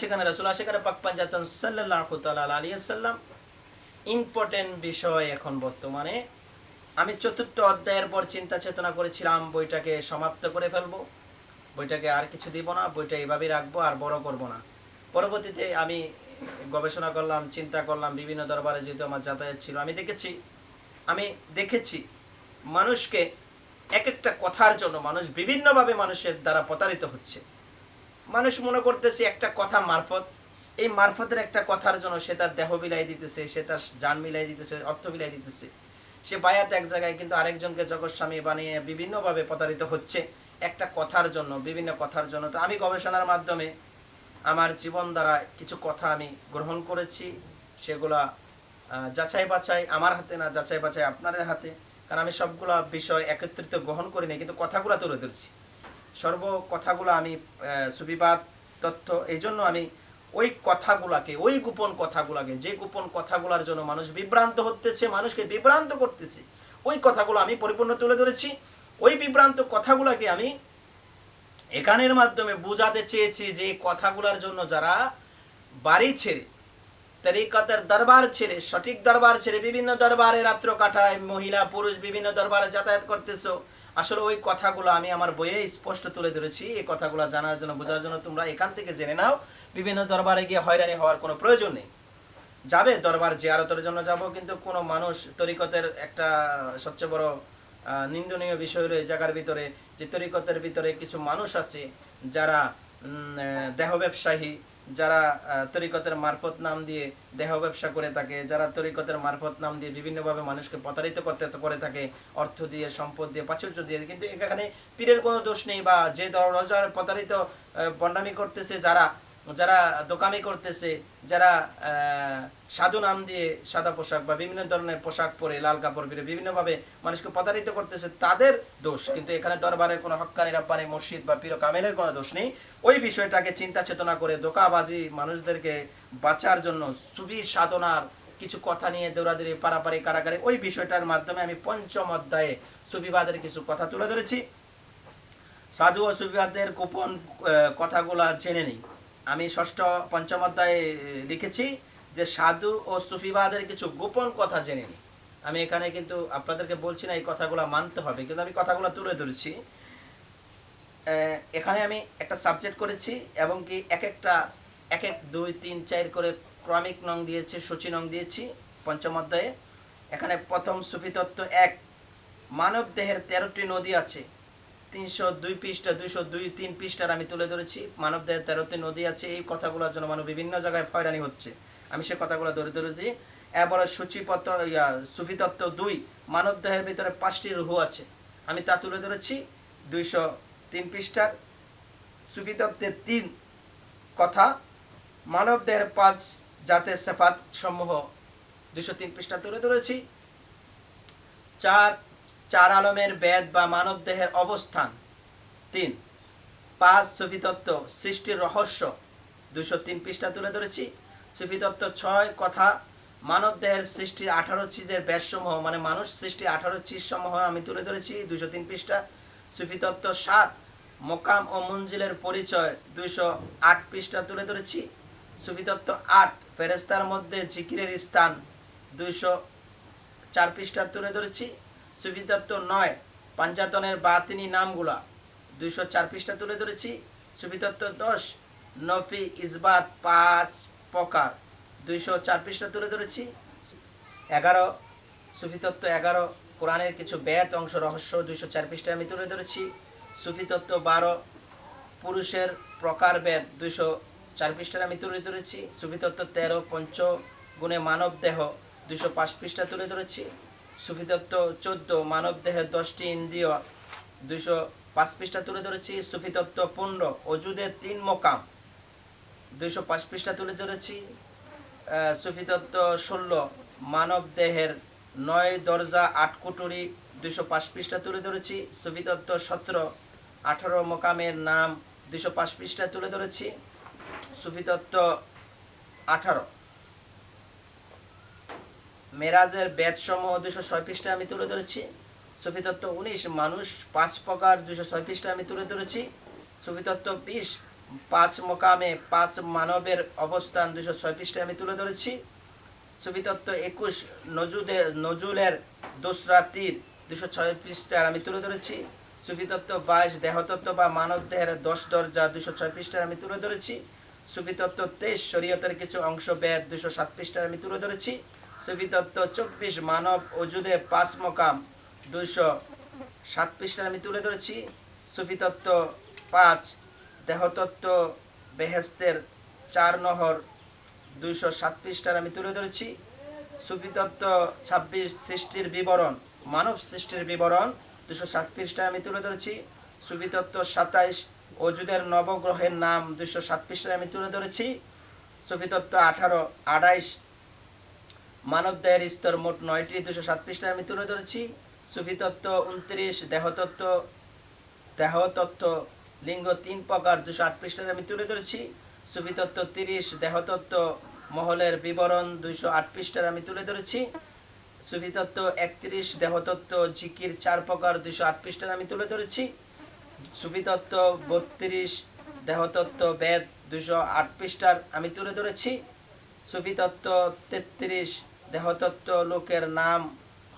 সেখানে রসুল সেখানে পাক পাঞ্জাতন সাল্লাহ আলিয়া সাল্লাম ইম্পর্টেন্ট বিষয় এখন বর্তমানে। আমি চতুর্থ অধ্যায়ের পর চিন্তা চেতনা করেছিলাম, বইটাকে সমাপ্ত করে ফেলব। বইটাকে আর কিছু দিব না, বইটা এভাবেই রাখব আর বড় করব না। পরবর্তীতে আমি গবেষণা করলাম, চিন্তা করলাম, বিভিন্ন দরবারে যেহেতু আমার যাতায়াত ছিল, আমি দেখেছি আমি দেখেছি মানুষকে এক একটা কথার জন্য মানুষ বিভিন্নভাবে মানুষের দ্বারা প্রতারিত হচ্ছে। মানুষ মনে করতেছে একটা কথা মারফত। এই মারফতের একটা কথার জন্য সে তার দেহ বিলাই দিতেছে, সে তার যান মিলাই দিতেছে, অর্থ বিলাই দিতেছে। সে বায়াত এক জায়গায় কিন্তু আরেকজনকে জগৎস্বামী বানিয়ে বিভিন্নভাবে প্রতারিত হচ্ছে একটা কথার জন্য, বিভিন্ন কথার জন্য। তো আমি গবেষণার মাধ্যমে আমার জীবন দ্বারা কিছু কথা আমি গ্রহণ করেছি, সেগুলা যাচাই বাছাই আমার হাতে না, যাচাই বাছাই আপনাদের হাতে। কারণ আমি সবগুলা বিষয় একত্রিত গ্রহণ করি না কিন্তু কথাগুলো তুলে ধরছি। সর্ব কথাগুলো আমি সুবিবাদ তথ্য এই জন্য আমি ওই কথাগুলাকে, ওই গোপন কথাগুলাকে, যে গোপন কথাগুলোর জন্য মানুষ বিভ্রান্ত হতেছে, মানুষকে বিভ্রান্ত করতেছে, ওই কথাগুলো আমি পরিপূর্ণ তুলে ধরেছি। ওই বিভ্রান্ত কথাগুলোকে আমি এখানের মাধ্যমে বোঝাতে চেয়েছি যে কথাগুলোর জন্য যারা বাড়ি ছেড়ে, তরিকতের দরবার ছেড়ে, সঠিক দরবার ছেড়ে বিভিন্ন দরবারে রাত্র কাটায়, মহিলা, পুরুষ বিভিন্ন দরবারে যাতায়াত করতেছো আসলে ওই কথাগুলো আমি আমার বইয়ে স্পষ্ট তুলে ধরেছি। এই কথাগুলো জানার জন্য, বোঝার জন্য তোমরা এখান থেকে জেনে নাও। বিভিন্ন দরবারে গিয়ে হয়রানি হওয়ার কোনো প্রয়োজন নেই। যাবে দরবার জিয়ারতের জন্য যাব, কিন্তু কোনো মানুষ তরিকতের একটা সবচেয়ে বড় নিন্দনীয় বিষয় রয়েছে জায়গার ভিতরে যে তরিকতের ভিতরে কিছু মানুষ আছে যারা দেহ ব্যবসায়ী যারা তরিকতের মারফত নাম দিয়ে দেহ ব্যবসা করে থাকে, যারা তরিকতের মারফত নাম দিয়ে বিভিন্নভাবে মানুষকে প্রতারিত করতে করে থাকে, অর্থ দিয়ে, সম্পদ দিয়ে, প্রাচুর্য দিয়ে, কিন্তু এখানে পীরের কোনো দোষ নেই বা যে দরজার প্রতারিত বন্ডামি করতেছে যারা যারা দোকামি করতেছে, যারা সাধু নাম দিয়ে সাদা পোশাক বা বিভিন্ন ধরনের পোশাক পরে, লাল কাপড় পরে বিভিন্নভাবে মানুষকে প্রতারিত করতেছে, তাদের দোষ। কিন্তু এখানে দরবারের কোনো হক্কানি রাব্বানি মসজিদ বা পীর কামেলের কোনো দোষ নেই। ওই বিষয়টাকে চিন্তা চেতনা করে দোকাবাজি মানুষদেরকে বাঁচার জন্য সুবি সাধনার কিছু কথা নিয়ে দৌড়াদৌড়ি, পারাপারি, কারাগারি, ওই বিষয়টার মাধ্যমে আমি পঞ্চম অধ্যায়ে সুবিবাদের কিছু কথা তুলে ধরেছি। সাধু ও সুফিবাদের গোপন কথাগুলা জেনে নিই। আমি ষষ্ঠ পঞ্চম অধ্যায়ে লিখেছি যে সাধু ও সুফিবাদের কিছু গোপন কথা জেনে নিই আমি এখানে কিন্তু আপনাদেরকে বলছি না এই কথাগুলো মানতে হবে, কিন্তু আমি কথাগুলো তুলে ধরেছি। এখানে আমি একটা সাবজেক্ট করেছি এবং কি এক একটা, এক এক, দুই, তিন, চার করে ক্রমিক নং দিয়েছি, সূচি নং দিয়েছি পঞ্চম অধ্যায়ে। এখানে প্রথম সুফি তত্ত্ব এক, মানব দেহের তেরোটি নদী আছে। তিনশো দুই পৃষ্ঠা, দুইশো দুই, তিন পৃষ্ঠার আমি তুলে ধরেছি। মানব দেহের তেরোটি নদী আছে, এই কথাগুলোর জন্য মানুষ বিভিন্ন জায়গায় হয়রানি হচ্ছে। আমি সে কথাগুলো ধরে ধরেছি। এবারে সূচিপত্র, ইয়া সুফি তত্ত্ব দুই মানব দেহের ভিতরে পাঁচটি রুহু আছে। আমি তা তুলে ধরেছি। দুইশো তিন পৃষ্ঠার সুফি তত্ত্বের তিন কথা মানব দেহের পাঁচ জাতের সেফাত সমূহ দুইশো তিন পৃষ্ঠা তুলে ধরেছি। চার চার আলমের বেদ বা মানব দেহের অবস্থান। তিন, পাঁচ সুফিতত্ত্ব সৃষ্টির রহস্য। দুইশো তিন পৃষ্ঠা তুলে ধরেছি। সুফিতত্ত্ব ছয়, কথা মানব দেহের সৃষ্টির আঠারো চিজের ব্যাসসমূহ মানে মানুষ সৃষ্টি আঠারো চিজ সমূহ আমি তুলে ধরেছি, দুইশো তিন পৃষ্ঠা। সুফিতত্ত্ব সাত, মোকাম ও মঞ্জিলের পরিচয়, দুইশো আট পৃষ্ঠা তুলে ধরেছি। সুফিতত্ত্ব আট ফেরেস্তার মধ্যে জিকিরের স্থান, দুইশো চার পৃষ্ঠা তুলে ধরেছি। সুফিতত্ত্ব নয়। পাঞ্জাতনের বাতিনি নামগুলা। দুইশো চার পৃষ্ঠা তুলে ধরেছি। সুফিতত্ত্ব দশ, নফি ইসবাত পাঁচ প্রকার। দুইশো চার পৃষ্ঠা তুলে ধরেছি। এগারো, সুফিতত্ত্ব এগারো। কোরআনের কিছু ব্যাত অংশ রহস্য দুইশো চার পৃষ্ঠায় আমি তুলে ধরেছি। সুফিতত্ত্ব বারো, পুরুষের প্রকার বেদ দুইশো চার পৃষ্ঠায় আমি তুলে ধরেছি। সুফিতত্ত্ব তেরো, পঞ্চ, গুণে মানব দেহ দুইশো পাঁচ পৃষ্ঠা তুলে ধরেছি। সুফিতত্ত্ব চোদ্দ মানব দেহের দশটি ইন্দ্রিয় দুইশো পাঁচ পৃষ্ঠা তুলে ধরেছি সুফিতত্ত্ব পনেরো অজুদের তিন মোকাম দুইশো পাঁচ পৃষ্ঠা তুলে ধরেছি আহ, সুফিতত্ত্ব ষোলো মানব দেহের নয় দরজা আট কুটুরি দুইশো পাঁচ পৃষ্ঠা তুলে ধরেছি সুফিতত্ত্ব সতেরো আঠারো মোকামের নাম দুইশো পাঁচ পৃষ্ঠা তুলে ধরেছি সুফিতত্ত্ব আঠারো। মেরাজের বেদসমূহ দুশো ছয় পৃষ্ঠা আমি তুলে ধরেছি। সুফিতত্ত্ব উনিশ, মানুষ পাঁচ প্রকার দুশো ছয় পৃষ্ঠা আমি তুলে ধরেছি। সুফিতত্ত্ব বিশ, পাঁচ মোকামে পাঁচ মানবের অবস্থান দুশো ছয় পৃষ্ঠায় আমি তুলে ধরেছি। সুফিতত্ত্ব একুশ নজুদের নজুলের দোসরা তীর দুশো ছয় পৃষ্ঠার আমি তুলে ধরেছি। সুফিতত্ত্ব বাইশ, দেহতত্ত্ব বা মানব দেহের দশ দরজা দুশো ছয় পৃষ্ঠার আমি তুলে ধরেছি। সুফিতত্ত্ব তেইশ, শরীয়তের কিছু অংশ বেদ দুশো সাত পৃষ্ঠার আমি তুলে ধরেছি। সুফিতত্ত্ব চব্বিশ মানব অজুদে পাঁচ মোকাম দুইশো সাত পৃষ্ঠার আমি তুলে ধরেছি। সুফিতত্ত্ব পাঁচ, দেহতত্ত্ব বেহেস্তের চার নহর দুইশো সাত পৃষ্ঠার আমি তুলে ধরেছি। সুফিতত্ত্ব ছাব্বিশ, সৃষ্টির বিবরণ, মানব সৃষ্টির বিবরণ দুশো সাত পৃষ্ঠায় আমি তুলে ধরেছি। সুফিতত্ত্ব সাতাইশ অজুদের নবগ্রহের নাম দুশো সাত পৃষ্ঠায় আমি তুলে ধরেছি। সুফিতত্ত্ব আঠারো, আড়াইশ মানব দেহের স্তর মোট নয়টি, দুশো সাত পৃষ্ঠায় আমি তুলে ধরেছি। সুফিতত্ত্ব উনত্রিশ দেহতত্ত্ব দেহতত্ত্ব লিঙ্গ তিন প্রকার, দুশো আট পৃষ্ঠায় আমি তুলে ধরেছি। সুফিতত্ত্ব তিরিশ দেহতত্ত্ব মহলের বিবরণ দুইশো আট পৃষ্ঠার আমি তুলে ধরেছি। সুফিতত্ত্ব একত্রিশ দেহতত্ত্ব জিকির চার প্রকার দুইশো আট পৃষ্ঠার আমি তুলে ধরেছি। সুফিতত্ত্ব বত্রিশ দেহতত্ত্ব বেদ দুইশো আট পৃষ্ঠার আমি তুলে ধরেছি। সুফিতত্ত্ব তেত্রিশ দেহতত্ত্ব লোকের নাম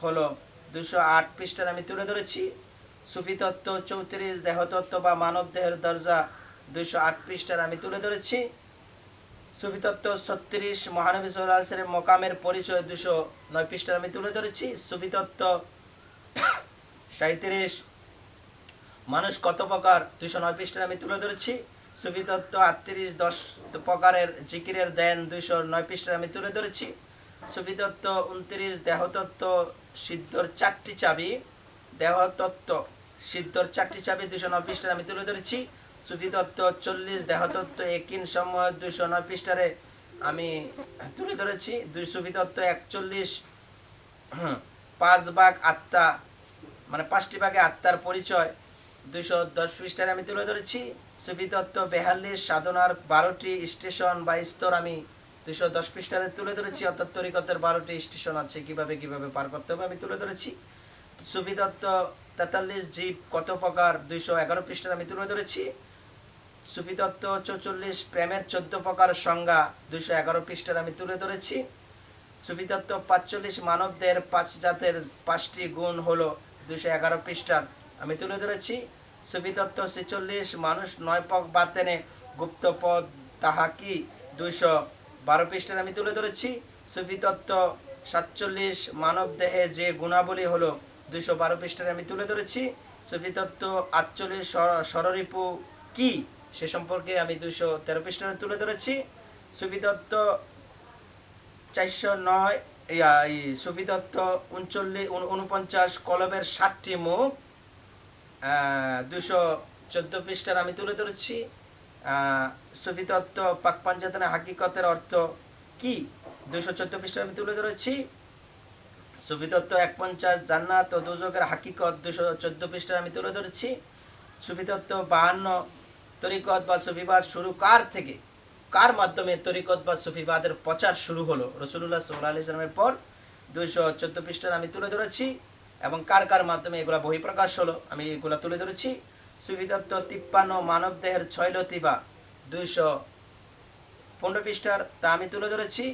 হলো দুশো আট পৃষ্ঠার আমি তুলে ধরেছি। সুফিতত্ত্ব চৌত্রিশ, দেহতত্ত্ব বা মানব দেহের দরজা দুইশো আট পৃষ্ঠার আমি তুলে ধরেছি। সুফিতত্ত্ব ছত্রিশ, মহানবী সাল্লামের মকামের পরিচয় দুশো নয় পৃষ্ঠার আমি তুলে ধরেছি। সুফিতত্ত্ব সাঁত্রিশ মানুষ কত প্রকার দুশো নয় পৃষ্ঠার আমি তুলে ধরেছি। সুফিতত্ত্ব আটত্রিশ, দশ প্রকারের জিকিরের দেন দুইশো নয় পৃষ্ঠার আমি তুলে ধরেছি। সুফিতত্ত্ব উনত্রিশ, দেহতত্ত্ব সিদ্ধর চারটি চাবি, দেহতত্ত্ব সিদ্ধর চারটি চাবি দুইশো নয় পৃষ্ঠার আমি তুলে ধরেছি। সুফিতত্ত্ব চল্লিশ, দেহতত্ত্ব একিন সমূহ দুইশো নয় পৃষ্ঠারে আমি তুলে ধরেছি। দুই সুফিতত্ত্ব একচল্লিশ পাঁচ ভাগ আত্মা মানে পাঁচটি ভাগে আত্মার পরিচয় দুইশো দশ পৃষ্ঠারে আমি তুলে ধরেছি। সুফিতত্ত্ব বেহাল্লিশ সাধনার বারোটি স্টেশন বা স্তর আমি দুইশো দশ পৃষ্ঠারে তুলে ধরেছি, অর্থাৎ তরিকতের বারোটি স্টেশন আছে, কীভাবে কীভাবে পার করতে হবে আমি তুলে ধরেছি। সুফিতত্ত্ব তেতাল্লিশ, জীব কত প্রকার, দুইশো এগারো পৃষ্ঠার আমি তুলে ধরেছি। সুফিতত্ত্ব চৌচল্লিশ, প্রেমের চোদ্দ প্রকার সংজ্ঞা, দুইশো এগারো পৃষ্ঠার আমি তুলে ধরেছি। সুফিতত্ত্ব পাঁচচল্লিশ, মানবদের পাঁচ জাতের পাঁচটি গুণ হলো দুইশো এগারো পৃষ্ঠার, আমি তুলে ধরেছি। সুফিতত্ত্ব ছেচল্লিশ, মানুষ নয় পক বাতেনে গুপ্ত পদ তাহা কি? দুইশো বারো পৃষ্ঠার আমি তুলে ধরেছি। সুফি তত্ত্ব সাতচল্লিশ, মানব দেহে যে গুণাবলী হলো, দুইশো বারো পৃষ্ঠার আমি তুলে ধরেছি। সুফি তত্ত্ব আটচল্লিশ স্বররিপু কি? সে সম্পর্কে আমি দুইশো তেরো পৃষ্ঠারে তুলে ধরেছি। সুফিতত্ত্ব চারশো নয় এই সুফিতত্ত্ব উনচল্লিশ উনপঞ্চাশ, কলবের ষাটটি মুখ। দুশো চোদ্দ পৃষ্ঠার আমি তুলে ধরেছি। আহ, সুফিতত্ত্ব পাক পাঞ্জাতনের হাকিকতের অর্থ কি? দুইশো চোদ্দ পৃষ্ঠার আমি তুলে ধরেছি সুফিতত্ত্ব এক পঞ্চাশ জান্নাত ও দুজকের হাকিকত দুশো চোদ্দ পৃষ্ঠার আমি তুলে ধরেছি সুফিতত্ত্ব বাহান্ন তরিকত বা সুফিবাদ শুরু কার থেকে? কার মাধ্যমে তরিকত বা সুফিবাদের প্রচার শুরু হলো? রসুল্লাহ সাল্লাহ আলি সাল্লামের পর দুইশো চোদ্দ পৃষ্ঠার আমি তুলে ধরেছি। এবং কার কার মাধ্যমে এগুলা বহিঃপ্রকাশ হলো? আমি এগুলা তুলে ধরেছি। সুফিতত্ত্ব তিপ্পান্ন মানব দেহের ছয় লতিবা দুইশো পনেরো পৃষ্ঠার, তা আমি তুলে ধরেছি।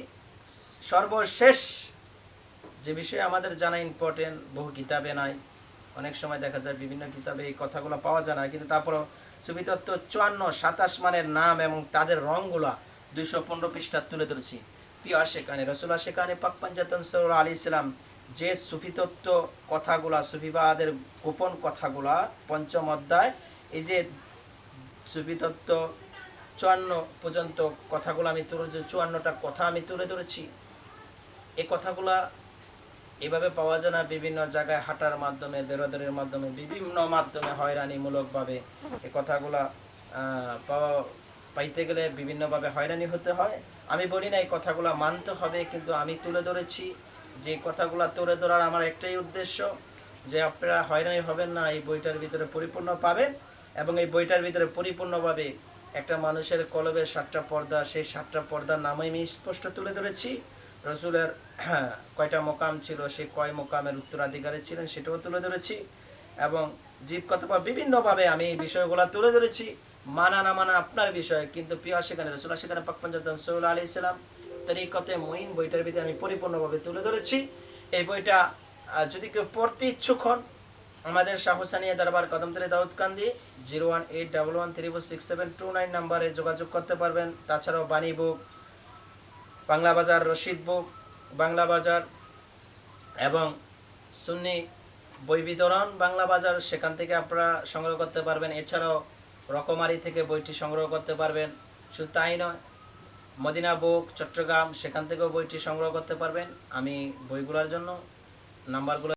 সর্বশেষ যে বিষয়ে আমাদের জানা ইম্পর্টেন্ট বহু কিতাবে নাই, অনেক সময় দেখা যায় বিভিন্ন কিতাবে এই কথাগুলো পাওয়া যায় না, কিন্তু তারপরও সুফিতত্ত্ব চুয়ান্ন, সাতাশ মানের নাম এবং তাদের রংগুলা দুইশো পনেরো পৃষ্ঠা তুলে ধরেছি। প্রিয় আশেকানে রসুল্লাহ শেখানে পাক পাঞ্জাতন সৌর আলী ইসলাম যে সুফিতত্ত্ব কথাগুলা সুফিবাদের গোপন কথাগুলা পঞ্চম অধ্যায়, এই যে সুফিতত্ত্ব চুয়ান্ন পর্যন্ত কথাগুলো আমি তুলে চুয়ান্নটা কথা আমি তুলে ধরেছি এই কথাগুলা এভাবে পাওয়া যায় না, বিভিন্ন জায়গায় হাঁটার মাধ্যমে, দেড়াদড়ির মাধ্যমে, বিভিন্ন মাধ্যমে হয়রানিমূলকভাবে এই কথাগুলা পাওয়া, পাইতে গেলে বিভিন্নভাবে হয়রানি হতে হয়। আমি বলি না এই কথাগুলা মানতে হবে, কিন্তু আমি তুলে ধরেছি। যে কথাগুলা তুলে ধরার আমার একটাই উদ্দেশ্য যে আপনারা হয়রানি হবেন না এই বইটার ভিতরে পরিপূর্ণ পাবেন এবং এই বইটার ভিতরে পরিপূর্ণভাবে একটা মানুষের কলবের সাতটা পর্দা সেই সাতটা পর্দার নামই আমি স্পষ্ট তুলে ধরেছি। রসুলের হ্যাঁ, কয়টা মোকাম ছিল সে কয় মোকামের উত্তরাধিকারী ছিলেন সেটাও তুলে ধরেছি এবং জীব কতবা বিভিন্নভাবে আমি এই বিষয়গুলো তুলে ধরেছি মানা না মানা আপনার বিষয় কিন্তু প্রিয় সেখানে রসুল্লাহ সেখানে পাক পঞ্চায়েত আলি ইসলাম তরিকতে মঈন বইটার ভিতরে আমি পরিপূর্ণভাবে তুলে ধরেছি। এই বইটা যদি কেউ পড়তে ইচ্ছুক হন, আমাদের শাহুসানিয়া দরবার Kadamtali Daudkandi zero one eight double one three four six seven two nine নাম্বারে যোগাযোগ করতে পারবেন। তাছাড়াও বাণী বুক, বাংলা বাজার রশিদ বুক, বাংলা বাজার এবং সুন্নি বই বিতরণ বাংলা বাজার, সেখান থেকে আপনারা সংগ্রহ করতে পারবেন। এছাড়াও রকমারি থেকে বইটি সংগ্রহ করতে পারবেন। শুধু তাই নয় মদিনা বুক চট্টগ্রাম সেখান থেকেও বইটি সংগ্রহ করতে পারবেন। আমি বইগুলোর জন্য নাম্বারগুলো